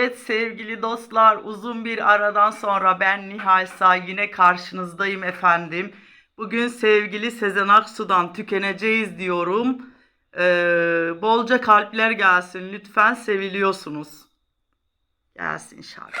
Evet sevgili dostlar uzun bir aradan sonra ben Nihal Say yine karşınızdayım efendim. Bugün sevgili Sezen Aksu'dan tükeneceğiz diyorum. Ee, bolca kalpler gelsin lütfen seviliyorsunuz. Gelsin şarkı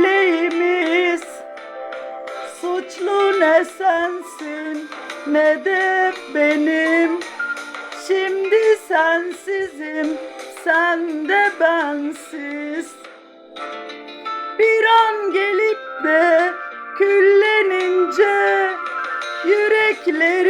dileğimiz Suçlu ne sensin ne de benim. Şimdi sensizim sen de bensiz. Bir an gelip de küllenince Yüreklerimiz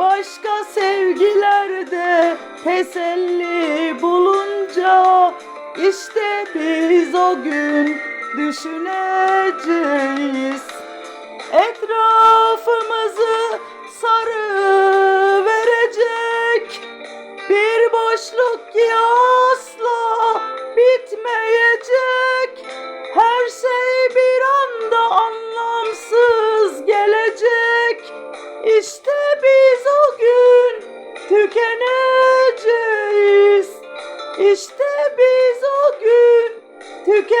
Başka sevgilerde teselli bulunca işte biz o gün düşüneceğiz. Etrafımızı sarı verecek bir boşluk ki asla bitmeyecek. Tükeneceğiz. İşte biz o gün tükeneceğiz.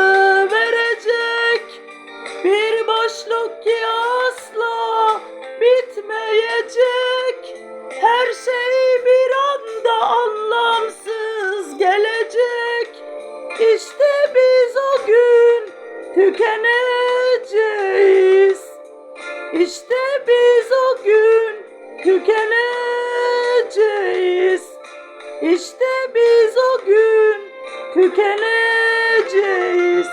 tükeneceğiz. İşte biz o gün tükeneceğiz. İşte biz o gün tükeneceğiz.